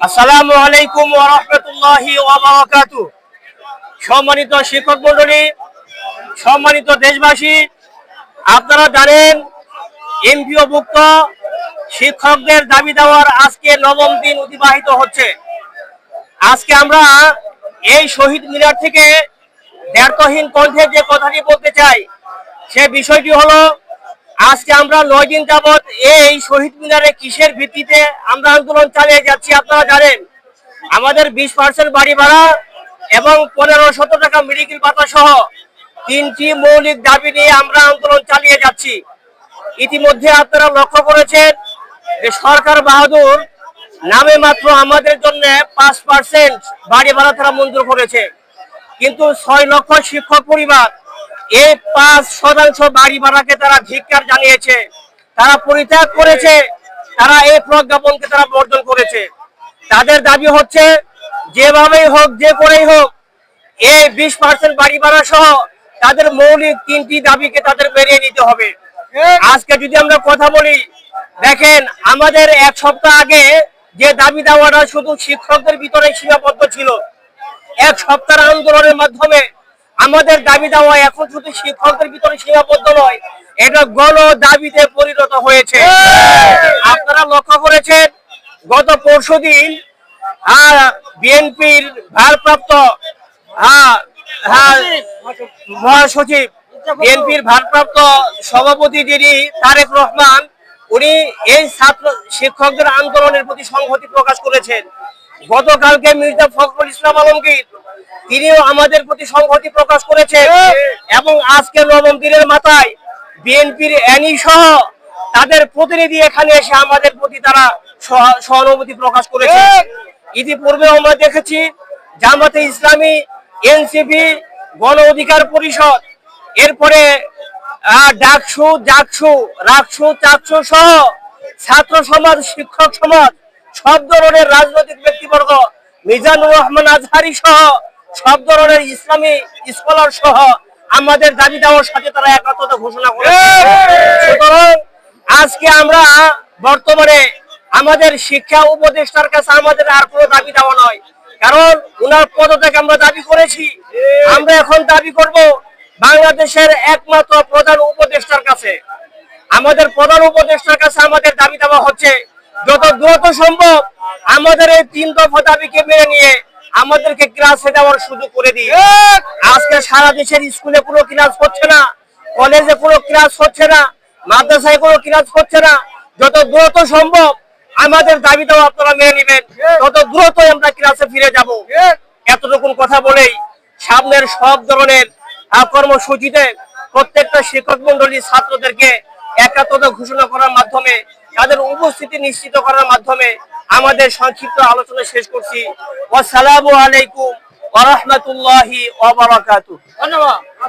আসসালামু আলাইকুম ওয়া রাহমাতুল্লাহি ওয়া বারাকাতু সম্মানিত শিক্ষক মণ্ডলী, সম্মানিত দেশবাসী, আপনারা জানেন এমপিও ভুক্ত শিক্ষকদের দাবি দেওয়ার আজকে নবম দিন অতিবাহিত হচ্ছে। আজকে আমরা এই শহীদ মিনার থেকে ব্যর্থহীন কণ্ঠে যে কথাটি বলতে চাই, সে বিষয়টি হলো আজকে আমরা নয় দিন যাবৎ এই শহীদ মিনারে কিসের ভিত্তিতে আমরা আন্দোলন চালিয়ে যাচ্ছি আপনারা জানেন? আমাদের বিশ পার্সেন্ট বাড়ি ভাড়া এবং পনেরো শত টাকা মেডিকেল ভাতা সহ তিনটি মৌলিক দাবি নিয়ে আমরা আন্দোলন চালিয়ে যাচ্ছি। ইতিমধ্যে আপনারা লক্ষ্য করেছেন যে সরকার বাহাদুর নামে মাত্র আমাদের জন্য পাঁচ পার্সেন্ট বাড়ি ভাড়া তারা মঞ্জুর করেছে। কিন্তু ছয় লক্ষ শিক্ষক পরিবার এই পাঁচ শতাংশ বাড়ি ভাড়াকে তারা ধিক্কার জানিয়েছে। তারা পরিত্যাগ করেছে। তারা এই প্রজ্ঞাপনকে তারা বর্জন করেছে। তাদের দাবি হচ্ছে, যেভাবেই হোক, যে করেই হোক, এই বিশ পার্সেন্ট বাড়ি ভাড়া সহ তাদের মৌলিক তিনটি দাবিকে তাদের বেরিয়ে নিতে হবে। আজকে যদি আমরা কথা বলি, দেখেন, আমাদের এক সপ্তাহ আগে যে দাবি দেওয়াটা শুধু শিক্ষকদের ভিতরে সীমাবদ্ধ ছিল। এক সপ্তাহ আন্দোলনের মাধ্যমে আমাদের দাবি দেওয়া এখন শুধু শিক্ষকদের ভিতরে সীমাবদ্ধ নয় এটা গণ দাবিতে পরিণত হয়েছে। আপনারা লক্ষ্য করেছেন গত পরশু দিন বিএনপির ভারপ্রাপ্ত হ্যাঁ, হ্যাঁ, মহাসচিব বিএনপির ভারপ্রাপ্ত সভাপতি যিনি তারেক রহমান উনি এই ছাত্র শিক্ষকদের আন্দোলনের প্রতি সংহতি প্রকাশ করেছেন। গতকালকে মির্জা ফখরুল ইসলাম আলমগীর তিনিও আমাদের প্রতি সংহতি প্রকাশ করেছেন। এবং আজকে নবম দিনের মাথায় বিএনপির অ্যানি সহ তাদের প্রতিনিধি এখানে এসে আমাদের প্রতি তারা সহানুভূতি প্রকাশ করেছে। ইতিপূর্বে আমরা দেখেছি জামাতে ইসলামী, এনসিপি, গণ অধিকার পরিষদ, এরপরে ডাকসু, জাকসু, রাকসু, চাকসু সহ ছাত্র সমাজ, শিক্ষক সমাজ, সব ধরনের রাজনৈতিক ব্যক্তিবর্গ, মিজানুর রহমান আজহারি সহ সব ধরনের ইসলামী স্কলার সহ আমাদের দাবি দেওয়ার সাথে তারা একাত্মতা ঘোষণা করেছে। সুতরাং আজকে আমরা বর্তমানে আমাদের শিক্ষা উপদেষ্টার কাছে আমাদের আর কোনো দাবি দেওয়া নয়। কারণ উনার পদত্যাগ আমরা দাবি করেছি। আমরা এখন দাবি করব বাংলাদেশের একমাত্র প্রধান উপদেষ্টার কাছে। আমাদের প্রধান উপদেষ্টার কাছে আমাদের দাবি দেওয়া হচ্ছে, যত দ্রুত সম্ভব আমাদের এই তিন দফা দাবিকে মেনে নিয়ে আমাদেরকে ক্লাসে দেওয়ার সুযোগ করে দিই আজকে সারা দেশের স্কুলে কোনো ক্লাস হচ্ছে না কলেজে কোনো ক্লাস হচ্ছে না মাদ্রাসায় কোনো ক্লাস হচ্ছে না। যত দ্রুত সম্ভব আমাদের দাবি দেওয়া আপনারা মেনে নেবেন। তত দ্রুতই আমরা ক্লাসে ফিরে যাব। এতটুকুন কথা বলেই সামনের সব ধরনের কর্মসূচিতে প্রত্যেকটা শিক্ষক মন্ডলী ছাত্রদেরকে একাত্মতা ঘোষণা করার মাধ্যমে তাদের উপস্থিতি নিশ্চিত করার মাধ্যমে আমাদের সংক্ষিপ্ত আলোচনা শেষ করছি। আসসালামু আলাইকুম ওয়া রাহমাতুল্লাহি ওয়া ধন্যবাদ।